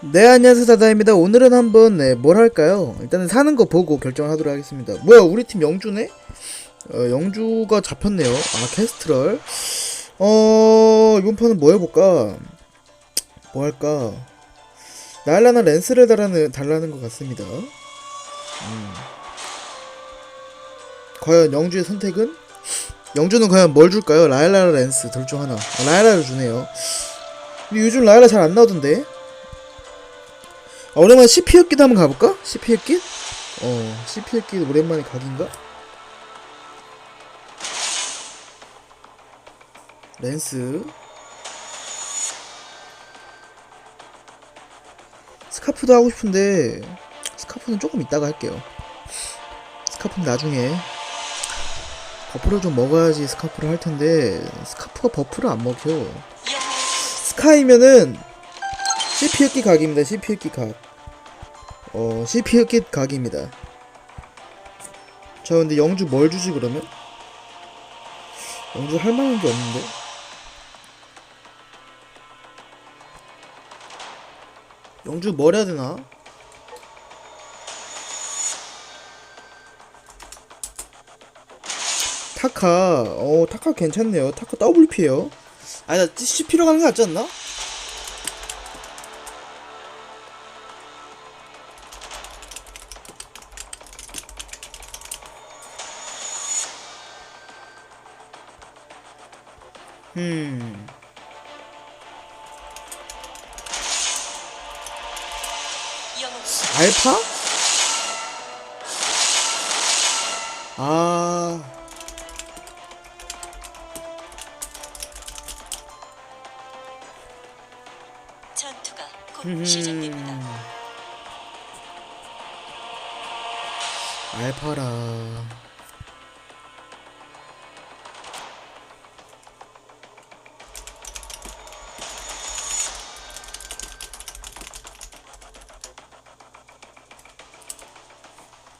네 안녕하세요 다다입니다. 오늘은 한번 네, 뭘 할까요? 일단은 사는 거 보고 결정을 하도록 하겠습니다. 뭐야 우리 팀 영주네? 어, 영주가 잡혔네요. 아 캐스트럴. 어 이번 판은 뭐 해볼까? 뭐 할까? 날라나 랜스를 달라는, 달라는 것 같습니다. 음. 과연 영주의 선택은? 영주는 과연 뭘 줄까요? 라일라 랜스 둘 중 하나. 아, 라일라를 주네요. 근데 요즘 라일라 잘 안 나오던데 아, 오랜만에 CP 흑기도 한번 가볼까? CP 흑기? 어, CP 흑기 오랜만에 각인가? 랜스 스카프도 하고 싶은데 스카프는 조금 이따가 할게요 스카프는 나중에 버프를 좀 먹어야지 스카프를 할 텐데 스카프가 버프를 안 먹혀 스카이면은 CP 흑기 각입니다. CP 흑기 각. 어, CP 흑기 각입니다. 저 근데 영주 뭘 주지 그러면? 영주 할 만한 게 없는데. 영주 뭘 해야 되나? 타카, 어, 타카 괜찮네요. 타카 WP에요. 아니, 나 CP로 가는 게 낫지 않나? 음. 알파? 아. 전투가 음. 곧 시작됩니다. 알파라.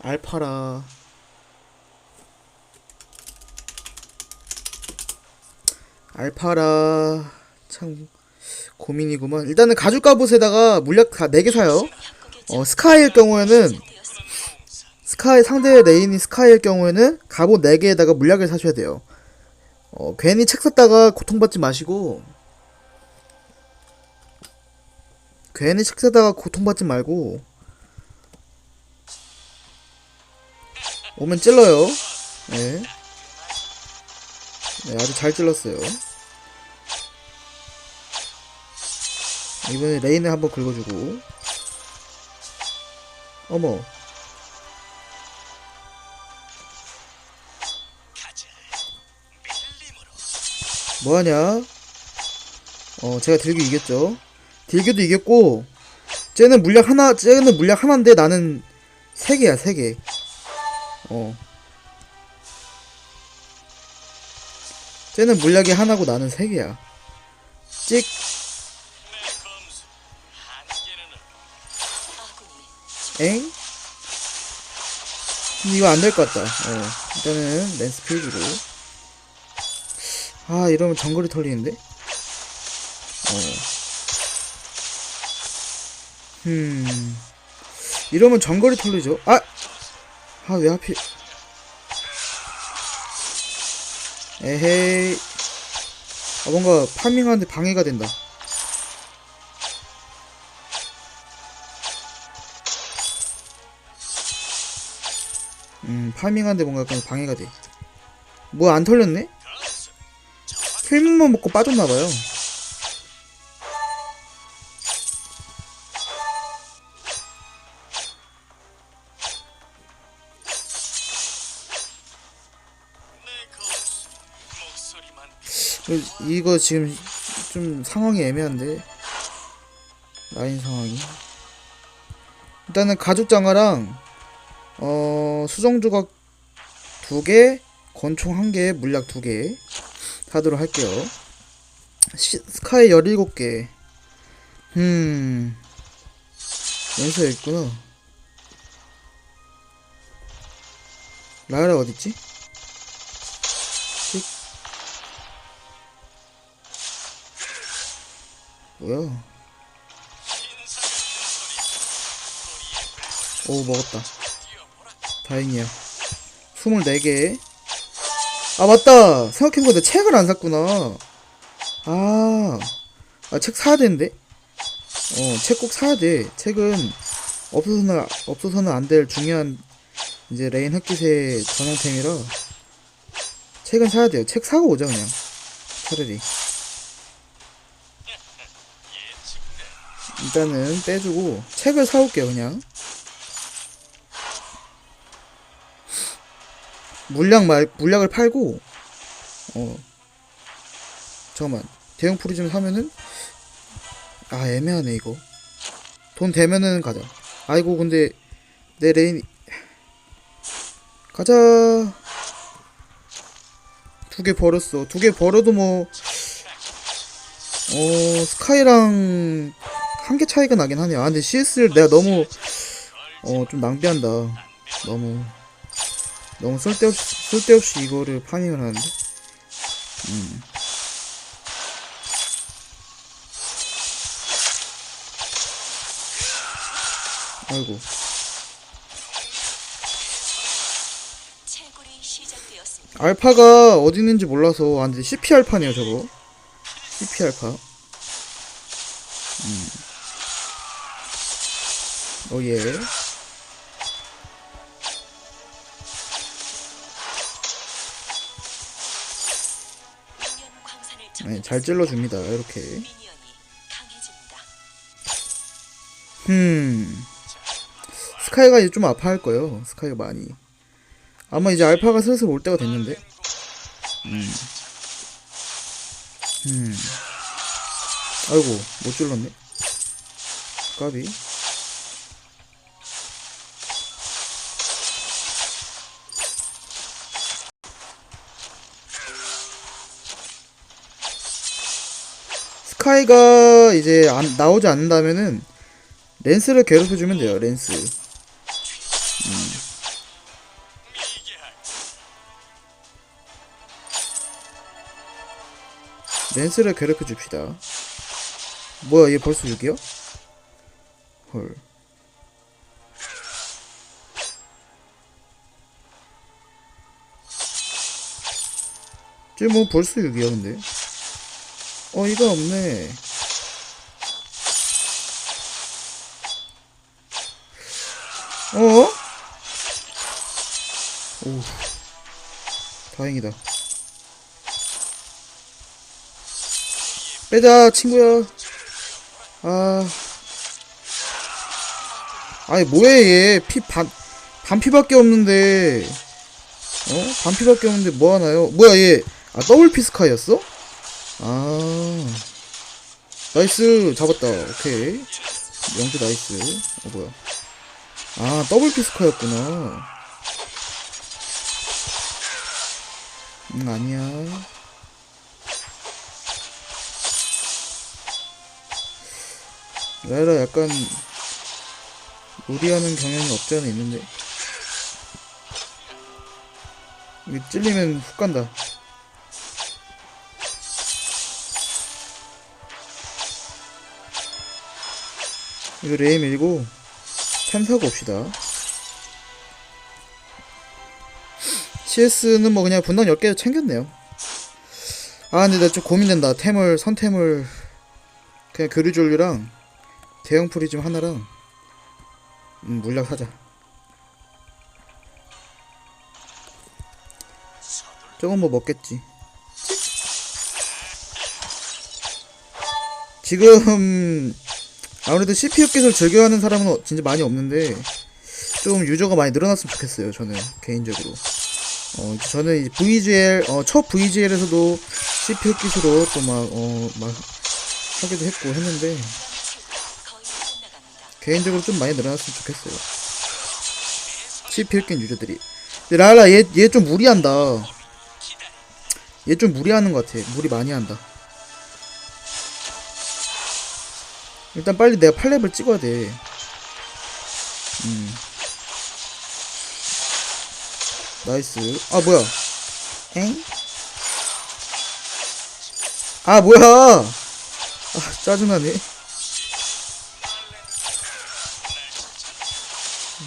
알파라. 알파라. 참 고민이구만. 일단은 가죽 갑옷에다가 물약 다 4개 사요. 어, 스카이일 경우에는 스카이 상대 레인이 스카이일 경우에는 갑옷 4개에다가 물약을 사셔야 돼요. 어, 괜히 책 샀다가 고통받지 마시고 괜히 책 사다가 고통받지 말고 오면 찔러요. 네. 네, 아주 잘 찔렀어요. 이번에 레인을 한번 긁어주고 어머 뭐하냐? 어, 제가 딜교 이겼죠. 딜교도 이겼고, 쟤는 물약 하나, 쟤는 물약 하나인데 나는 세 개야, 세 개. 어. 쟤는 물약이 하나고 나는 세 개야. 찍. 엥? 근데 이거 안 될 것 같다. 어. 일단은 랜스 필드로. 아 이러면 정글이 털리는데? 어. 음. 이러면 정글이 털리죠. 아! 아 왜 하필 에헤이 아 뭔가 파밍하는데 방해가 된다 음 파밍하는데 뭔가 약간 방해가 돼뭐 안 털렸네? 필름만 먹고 빠졌나봐요. 이거 지금 좀 상황이 애매한데 라인 상황이 일단은 가죽 장화랑 어 수정 조각 두 개, 권총 한 개, 물약 두 개. 하도록 할게요. 시, 스카이 17개. 음. 연수에 있구나. 라라 어딨지? 뭐야? 오 먹었다 다행이야 24개 아 맞다 생각해보니까 책을 안 샀구나 아, 아, 책 사야 되는데? 어, 책 꼭 사야 돼. 책은 없어서는, 없어서는 안 될 중요한, 이제 레인 흑기세 전용템이라, 책은 사야 돼요. 책 사고 오자, 그냥. 차라리. 일단은 빼주고, 책을 사올게요, 그냥. 물약 말, 물약을 팔고, 어, 잠깐만. 대형 프리즘 사면은? 아 애매하네 이거. 돈 되면은 가자. 아이고 근데 내 레인 가자. 두 개 버렸어. 두 개 버려도 뭐 어, 스카이랑 한 개 차이가 나긴 하네. 아, 근데 CS를 내가 너무, 어, 좀 낭비한다. 너무, 너무 쓸데없이, 쓸데없이 이거를 파밍을 하는데. 음. 아이고. 알파가 어디 있는지 몰라서 안 돼. CP 알파네요, 저거. CP 알파. 음. 오 예. 미니언 광산을 네, 잘 찔러 줍니다. 이렇게. 음. 스카이가 이제 좀 아파할 거예요. 스카이가 많이. 아마 이제 알파가 슬슬 올 때가 됐는데. 음. 음. 아이고, 못 찔렀네. 까비. 스카이가 이제 안, 나오지 않는다면은 렌스를 괴롭혀주면 돼요, 렌스. 음. 렌스를 괴롭혀줍시다. 뭐야, 얘 벌써 6이야? 헐. 쟤뭐 벌써 6이야, 근데. 어, 이거 없네. 어? 오. 다행이다. 빼자, 친구야. 아. 아니, 뭐해, 얘. 피 반, 반피밖에 없는데. 어? 반피밖에 없는데 뭐 하나요? 뭐야, 얘. 아, 더블 피스카였어? 아. 나이스. 잡았다. 오케이. 영주 나이스. 어, 뭐야. 아, 더블 피스카였구나. 응, 아니야. 라이라 약간 무리하는 경향이 없지 않아 있는데. 찔리면 훅 간다. 이거 레이 밀고 템 사고 옵시다. CS는 뭐 그냥 분당 10개 챙겼네요. 아 근데 나 좀 고민된다. 템을 선템을 그냥 교류졸류랑 대형 프리즘 하나랑 음, 물약 사자. 저건 뭐 먹겠지. 지금 아무래도 CPU 기술 즐겨하는 사람은 어- 진짜 많이 없는데 좀 유저가 많이 늘어났으면 좋겠어요. 저는 개인적으로. 어 저는 이제 VGL 어, 첫 VGL에서도 CPU 기술로 또막어 막 하기도 했고 했는데. 개인적으로 좀 많이 늘어났으면 좋겠어요. CPU 낀 유저들이. 라라 얘 얘 좀 무리한다. 얘 좀 무리하는 것 같아. 무리 많이 한다. 일단 빨리 내가 8렙을 찍어야 돼. 음. 나이스. 아, 뭐야. 엥? 아, 뭐야. 아, 짜증나네.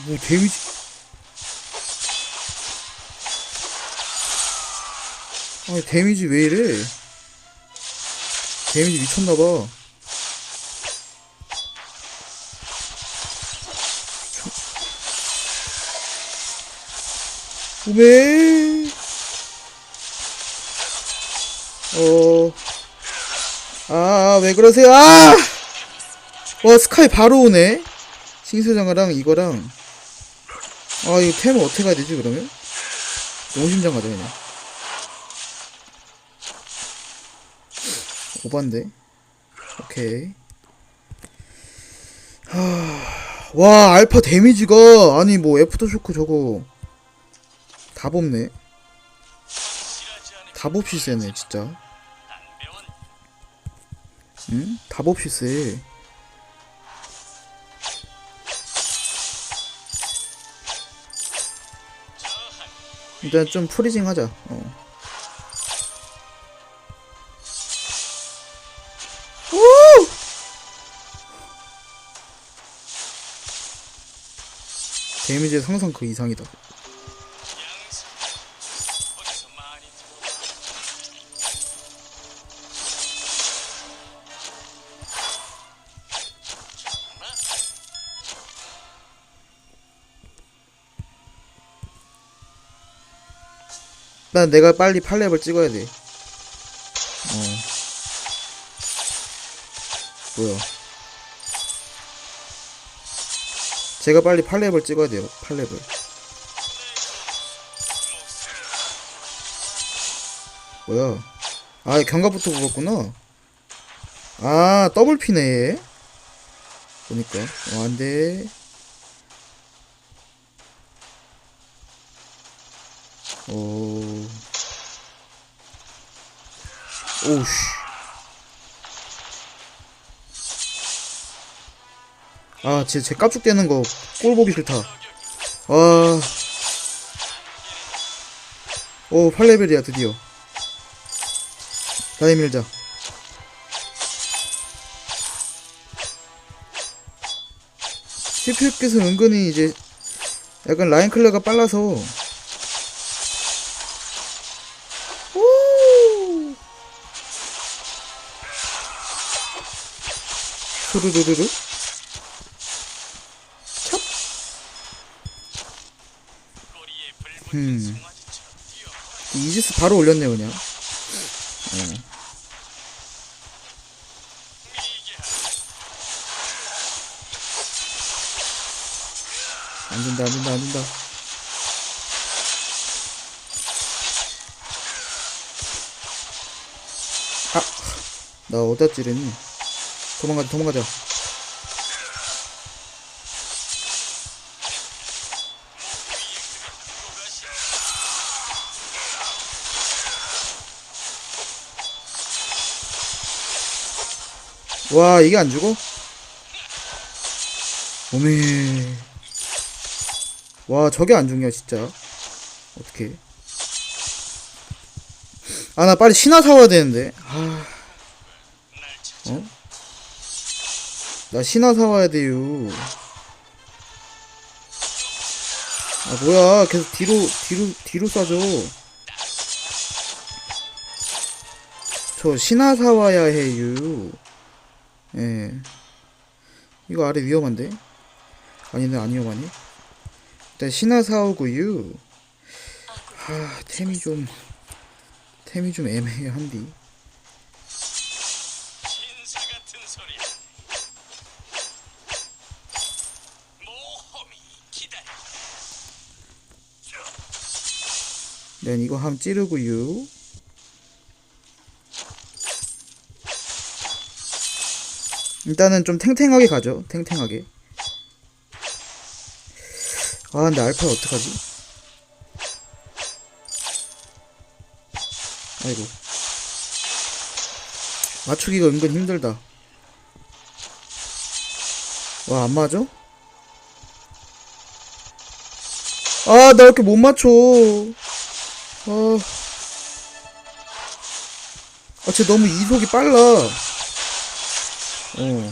뭐 데미지 아니 데미지 왜 이래 데미지 미쳤나봐 오메 어. 아, 왜 그러세요? 아! 와, 스카이 바로 오네? 싱스장가랑 이거랑. 아, 이거 템을 어떻게 가야 되지, 그러면? 용심장 가자, 그냥. 오반데? 오케이. 하... 와, 알파 데미지가, 아니, 뭐, 애프터쇼크 저거. 답 없네. 답 없이 세네, 진짜. 응? 답 없이 세. 일단 좀 프리징 하자. 어. 오! 데미지 상상 그 이상이다. 난 내가 빨리 8렙을 찍어야 돼. 어. 뭐야. 제가 빨리 8렙을 찍어야 돼요. 8렙을. 뭐야. 아, 경갑부터 죽었구나. 아, 더블 피네. 얘. 보니까. 어, 안 돼. 오우씨. 아, 제, 제 깝죽대는 거 꼴 보기 싫다. 와. 오, 8레벨이야, 드디어. 라인 밀자. CPU께서 은근히 이제 약간 라인 클레가 빨라서 오! 수르르르르 찹 음. 이지스 바로 올렸네 그냥 어. 안 된다 안 된다 안 된다 아! 나 어디다 찌르니 도망가자 도망가자. 와 이게 안 죽어? 오메. 와 저게 안 죽냐 진짜. 어떻게 아 나 빨리 신화 사와야 되는데. 아 나 신화 사와야 돼요. 아 뭐야. 계속 뒤로 뒤로 뒤로 쏴줘. 저 신화 사와야 해요. 예. 이거 아래 위험한데? 아니네 안 위험하니? 일단 신화 사오고요. 하 템이 좀 템이 좀 애매한디 네 이거 한번 찌르고요. 일단은 좀 탱탱하게 가죠 탱탱하게. 아 근데 알파 어떡하지? 아이고. 맞추기가 은근 힘들다. 와 안 맞아? 아 나 이렇게 못 맞춰 어. 아, 쟤 너무 이속이 빨라. 어.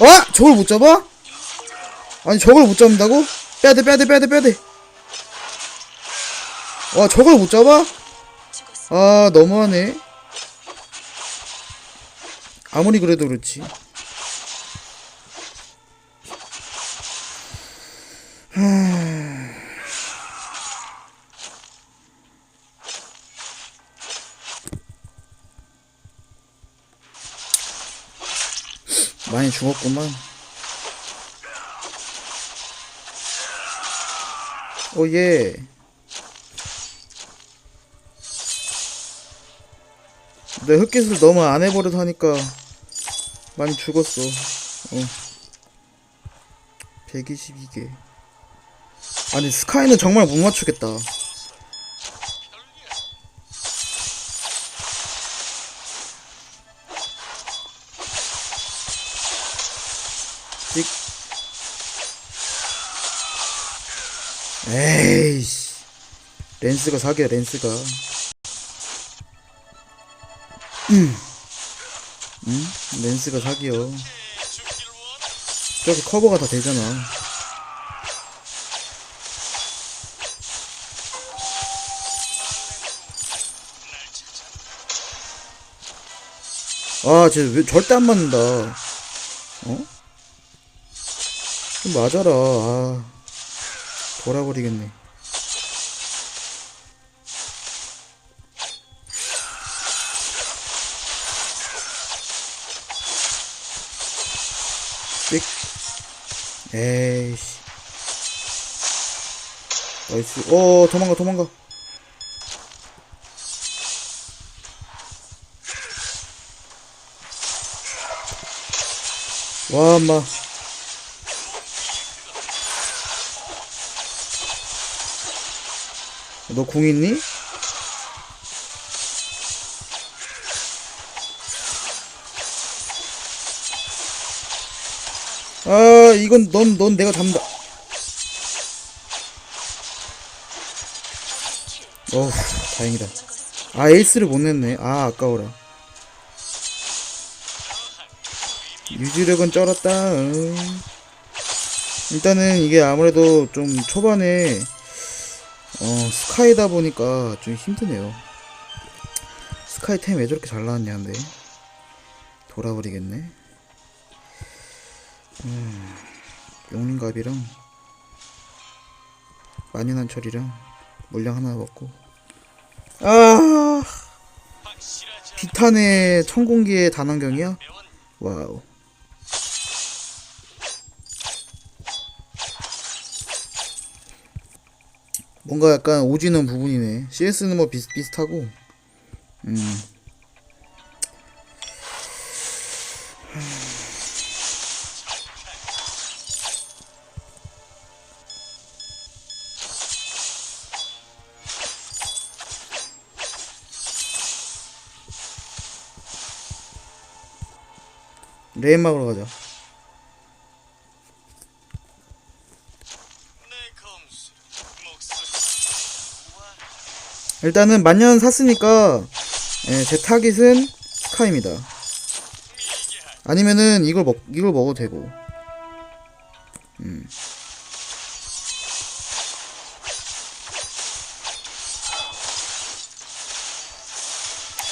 와! 저걸 못 잡아? 아니 저걸 못 잡는다고? 빼야돼 빼야돼 빼야돼 빼야돼 와 저걸 못 잡아? 아 너무하네. 아무리 그래도 그렇지. 하... 많이 죽었구만. 오예 내 흑기술 너무 안 해버려서 하니까 많이 죽었어. 어. 122개. 아니 스카이는 정말 못 맞추겠다. 찍. 에이씨. 렌스가 사기야 렌스가. 응? 렌스가 원하. 저기 커버가 다 되잖아. 날 찾아. 아, 쟤왜 절대 안 맞는다. 어? 좀 맞아라. 아, 돌아버리겠네. 에이씨. 나이스. 어, 도망가, 도망가. 와, 엄마. 너 궁 있니? 아, 이건 넌, 넌 내가 잡는다. 어후, 다행이다. 아, 에이스를 못 냈네. 아, 아까워라. 유지력은 쩔었다. 응. 일단은 이게 아무래도 좀 초반에 어 스카이다 보니까 좀 힘드네요. 스카이 템 왜 저렇게 잘 나왔냐 근데 돌아버리겠네. 음, 용린갑이랑 만연한 철이랑 물량 하나 먹고 아. 비탄의 천공기의 단환경이야? 와우. 뭔가 약간 오지는 부분이네. CS는 뭐 비슷비슷하고. 음. 레인 막으러 가자. 일단은 만년 샀으니까 예, 제 타깃은 스카입니다. 아니면은 이걸 먹 이걸 먹어도 되고. 음.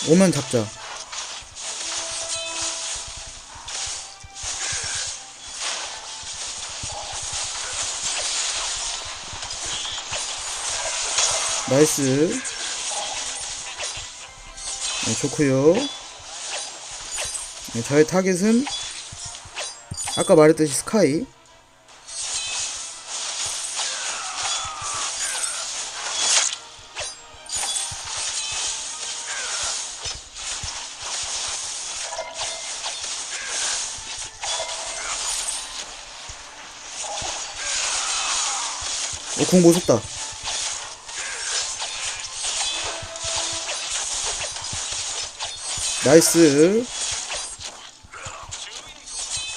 오면 잡자. 나이스. 네, 좋고요. 네, 저의 타겟은 아까 말했듯이 스카이. 어, 공 못썼다. 나이스.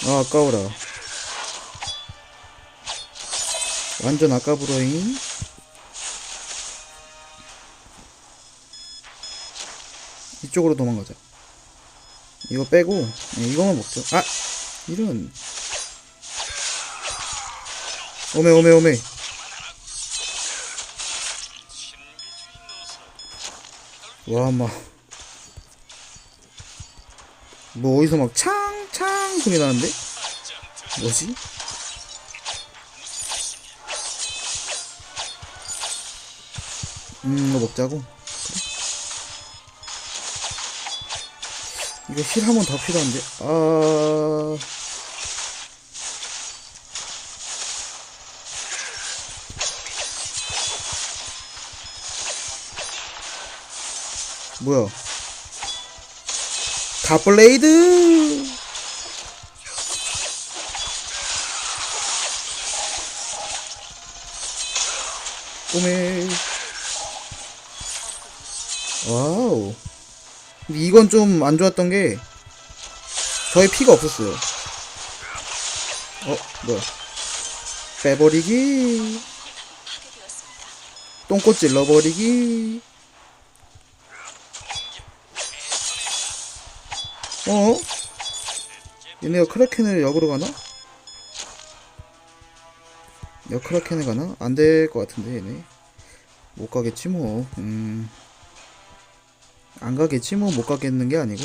아, 아까워라. 완전 아까부러잉. 이쪽으로 도망가자. 이거 빼고, 네, 이거만 먹죠. 아! 이런 오메 오메 오메 신비주의 노선. 와, 막. 뭐, 어디서 막, 창, 창 소리 나는데? 뭐지? 음, 이거 먹자고. 이거 힐 한번더 필요한데? 아. 뭐야? 갓블레이드! 오메. 와우. 이건 좀 안 좋았던 게, 저의 피가 없었어요. 어, 뭐야. 빼버리기. 똥꼬 찔러버리기. 어? 얘네가 크라켄을 역으로 가나? 역 크라켄을 가나? 안 될 것 같은데 얘네 못 가겠지 뭐 음. 안 가겠지 뭐 못 가겠는 게 아니고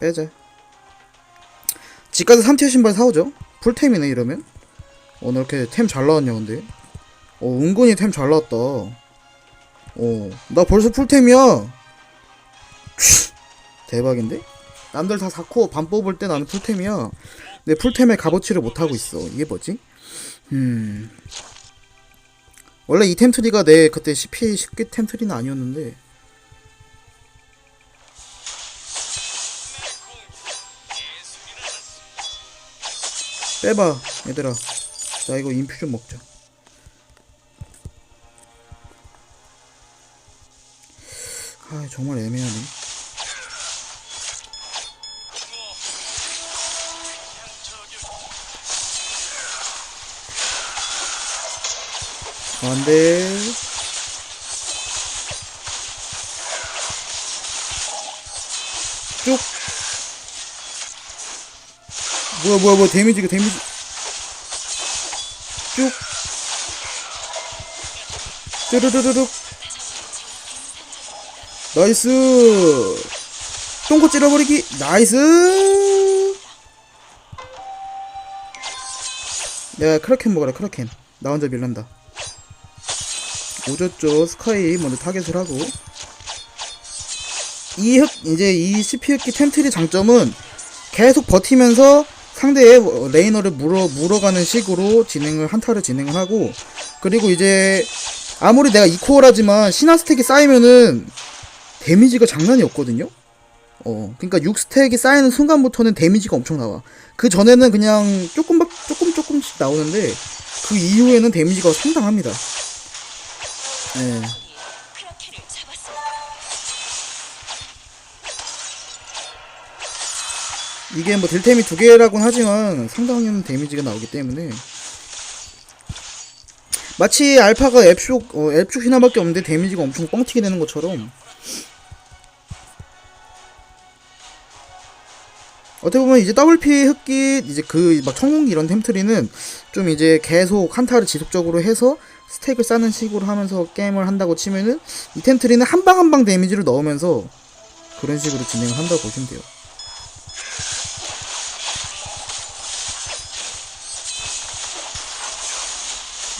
빼자 집 가서 3티어 신발 사오죠 풀템이네 이러면 오늘 이렇게 템 잘 나왔냐 근데 어 은근히 템 잘 나왔다. 어 나 벌써 풀템이야. 대박인데? 남들 다 사코 반 뽑을 때 나는 풀템이야. 내 풀템의 값어치를 못하고 있어. 이게 뭐지? 음. 원래 이 템트리가 내 그때 CP 10개 템트리는 아니었는데. 빼봐 얘들아. 자 이거 인퓨전 먹자 아 정말 애매하네. 안돼. 쭉. 뭐야 뭐야 뭐야 데미지가 데미지. 쭉. 뚜루루루룩 나이스. 똥꼬 찔러버리기. 나이스. 내가 크라켄 먹어라 크라켄. 나 혼자 밀란다. 오졌죠 스카이 먼저 타겟을 하고. 이 흑, 이제 이 CP 흑기 템트리 장점은 계속 버티면서 상대의 레이너를 물어 물어가는 식으로 진행을 한타를 진행을 하고. 그리고 이제 아무리 내가 2코어라지만 신화 스택이 쌓이면은 데미지가 장난이 없거든요. 어, 그러니까 6스택이 쌓이는 순간부터는 데미지가 엄청 나와. 그 전에는 그냥 조금 조금 조금씩 나오는데 그 이후에는 데미지가 상당합니다. 잡았습니다. 이게 뭐 딜템이 두 개라고는 하지만 상당한 데미지가 나오기 때문에 마치 알파가 앱쇼 어, 앱쇼 하나밖에 없는데 데미지가 엄청 뻥튀기 되는 것처럼 어떻게 보면 이제 WP 흑기 이제 그 막 청공기 이런 템트리는 좀 이제 계속 한타를 지속적으로 해서 스택을 쌓는 식으로 하면서 게임을 한다고 치면은 이 템트리는 한 방 한 방 데미지를 넣으면서 그런 식으로 진행을 한다고 보시면 돼요.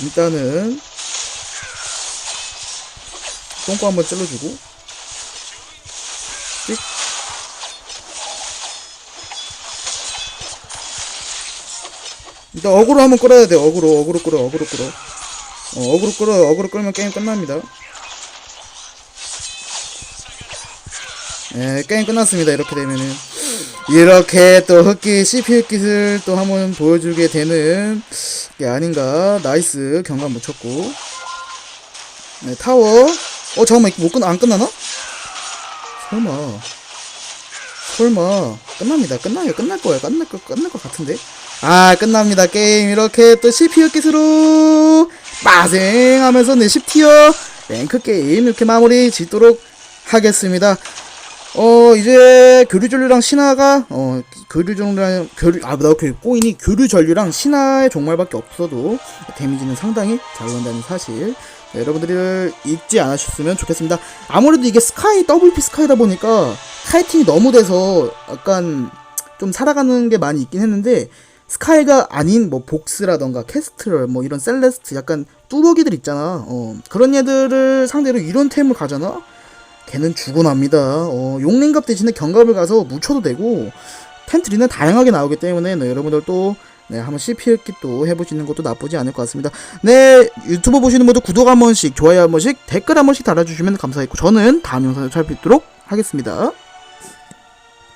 일단은 똥꼬 한번 찔러주고 일단 어그로 한번 끌어야 돼 어그로. 어그로 끌어 어그로 끌어. 어 어그로 끌어 어그로 끌면 게임 끝납니다. 예 게임 끝났습니다 이렇게 되면은. 이렇게 또 흑기 CP 흑깃을 또 한번 보여주게 되는 게 아닌가. 나이스. 경감 묻혔고. 네 타워. 어 잠깐만 못 끝나 안 끝나나? 설마. 설마. 끝납니다. 끝나요. 끝날 거야 끝날 거 끝날 것 같은데 아 끝납니다 게임 이렇게 또 CPU 킷으로 빠생 하면서 네 10티어 랭크 게임 이렇게 마무리 짓도록 하겠습니다. 어 이제 교류전류랑 신화가 어 교류전류랑 교류 아나 그 꼬인이 교류전류랑 신화의 종말밖에 없어도 데미지는 상당히 잘 올라간다는 사실 네, 여러분들이 잊지 않으셨으면 좋겠습니다. 아무래도 이게 스카이 WP 스카이다 보니까 타이팅이 너무 돼서 약간 좀 살아가는 게 많이 있긴 했는데 스카이가 아닌 뭐 복스라던가 캐스트럴 뭐 이런 셀레스트 약간 뚜벅이들 있잖아. 어 그런 애들을 상대로 이런 템을 가잖아. 걔는 죽어납니다. 어, 용랭갑 대신에 경갑을 가서 묻혀도 되고 템트리는 다양하게 나오기 때문에 네, 여러분들 또 네, 한번 CPL 또 해보시는 것도 나쁘지 않을 것 같습니다. 네, 유튜브 보시는 분들 구독 한 번씩, 좋아요 한 번씩, 댓글 한 번씩 달아주시면 감사하겠고 저는 다음 영상에서 찾아뵙도록 하겠습니다.